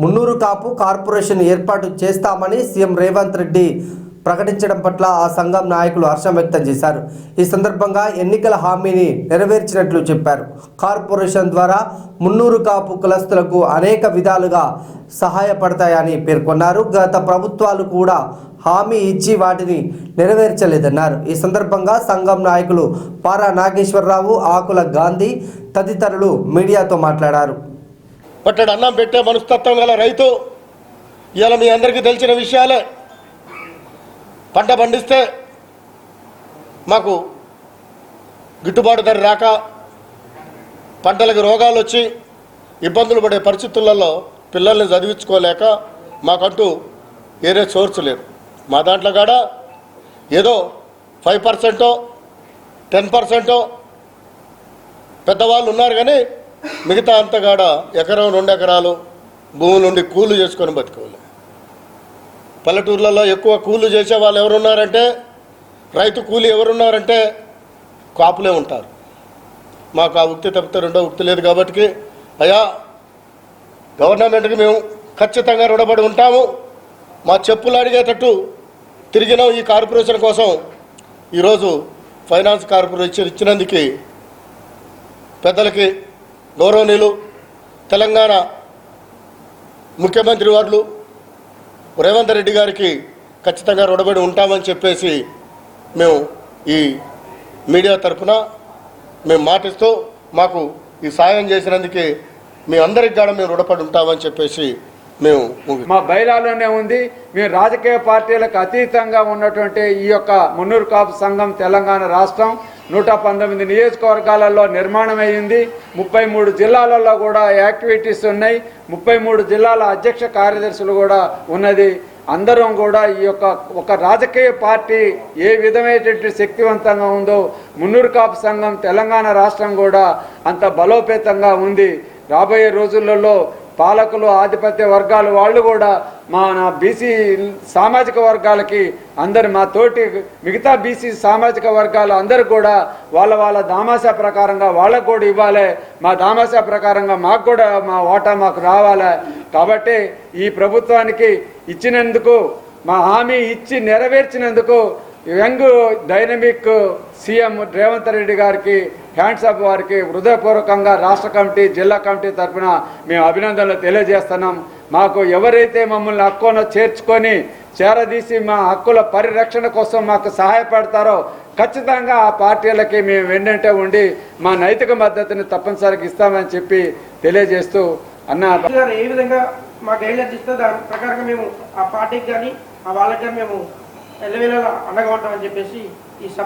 Munnuru Kapu corporation ఏర్పాటు చేస్తామని CM Revanth Reddy ప్రకటించడం పట్ల ఆ సంఘం నాయకులు హర్షం వ్యక్తం చేశారు. ఈ సందర్భంగా ఎన్నికల హామీని నెరవేర్చినట్లు చెప్పారు. కార్పొరేషన్ ద్వారా మున్నూరు కాపు కులస్తులకు అనేక విధాలుగా సహాయపడతాయని పేర్కొన్నారు. గత ప్రభుత్వాలు కూడా హామీ ఇచ్చి వాటిని నెరవేర్చలేదన్నారు. ఈ సందర్భంగా సంఘం నాయకులు పారా నాగేశ్వరరావు ఆకుల గాంధీ తదితరులు మీడియాతో మాట్లాడారు. పట్టడు అన్నం పెట్టే మనస్తత్వం గల రైతు ఇవాళ మీ అందరికీ తెలిసిన విషయాలే. పంట పండిస్తే మాకు గిట్టుబాటు ధర రాక పంటలకు రోగాలు వచ్చి ఇబ్బందులు పడే పరిస్థితులలో పిల్లల్ని చదివించుకోలేక మాకంటూ వేరే సోర్స్ లేదు. మా దాంట్లో కాడ ఏదో ఫైవ్ పర్సెంటో టెన్ పర్సెంటో పెద్దవాళ్ళు ఉన్నారు కానీ మిగతా అంతగాడ ఎకరం రెండు ఎకరాలు భూమి నుండి కూలు చేసుకొని బతుకోవాలి. పల్లెటూర్లలో ఎక్కువ కూలు చేసే వాళ్ళు ఎవరున్నారంటే రైతు కూలి ఎవరున్నారంటే కాపులే ఉంటారు. మాకు ఆ ఉక్తి తప్పితే రెండో ఉక్తి లేదు కాబట్టి అయ్యా గవర్నమెంట్కి మేము ఖచ్చితంగా రుణపడి ఉంటాము. మా చెప్పులు అడిగేటట్టు తిరిగినాం ఈ కార్పొరేషన్ కోసం. ఈరోజు ఫైనాన్స్ కార్పొరేషన్ ఇచ్చినందుకు పెద్దలకి గౌరవనీయులు తెలంగాణ ముఖ్యమంత్రి వారు రేవంత్ రెడ్డి గారికి ఖచ్చితంగా రుణబడి ఉంటామని చెప్పేసి మేము ఈ మీడియా తరఫున మేము మాటిస్తూ మాకు ఈ సాయం చేసినందుకే మీ అందరికి కూడా మేము రుణపడి ఉంటామని చెప్పేసి మేము మా బయలాలోనే ఉంది. మేము రాజకీయ పార్టీలకు అతీతంగా ఉన్నటువంటి ఈ యొక్క మున్నూరు కాపు సంఘం తెలంగాణ రాష్ట్రం. నూట పంతొమ్మిది నియోజకవర్గాలలో నిర్మాణం అయ్యింది ముప్పై మూడు జిల్లాలలో కూడా యాక్టివిటీస్ ఉన్నాయి. ముప్పై మూడు జిల్లాల అధ్యక్ష కార్యదర్శులు కూడా ఉన్నది. అందరం కూడా ఈ యొక్క ఒక రాజకీయ పార్టీ ఏ విధమైనటువంటి శక్తివంతంగా ఉందో మున్నూరు కాపు సంఘం తెలంగాణ రాష్ట్రం కూడా అంత బలోపేతంగా ఉంది. రాబోయే రోజులలో పాలకులు ఆధిపత్య వర్గాలు వాళ్ళు కూడా మా నా బీసీ సామాజిక వర్గాలకి అందరు మా తోటి మిగతా బీసీ సామాజిక వర్గాలు అందరూ కూడా వాళ్ళ వాళ్ళ దామాసా ప్రకారంగా వాళ్ళకు కూడా ఇవ్వాలి. మా దామాసా ప్రకారంగా మాకు కూడా మా ఓటా మాకు రావాలి. కాబట్టి ఈ ప్రభుత్వానికి ఇచ్చినందుకు మా హామీ ఇచ్చి నెరవేర్చినందుకు young dynamic CM Revanth Reddy గారికి హ్యాండ్స్ అప్ వారికి హృదయపూర్వకంగా రాష్ట్ర కమిటీ జిల్లా కమిటీ తరఫున మేము అభినందనలు తెలియజేస్తున్నాం. మాకు ఎవరైతే మమ్మల్ని హక్కును చేర్చుకొని చేరదీసి మా హక్కుల పరిరక్షణ కోసం మాకు సహాయపడతారో ఖచ్చితంగా ఆ పార్టీలకి మేము వెన్నంటే ఉండి మా నైతిక మద్దతుని తప్పనిసరిగా ఇస్తామని చెప్పి తెలియజేస్తూ అన్న. ఏ విధంగా మాకు గైడ్లైన్స్ ఇస్తే దాని ప్రకారంగా మేము ఆ పార్టీకి కానీ ఆ వాళ్ళకి కానీ మేము ఎల్లవేళ అండగా ఉంటామని చెప్పేసి ఈ సభ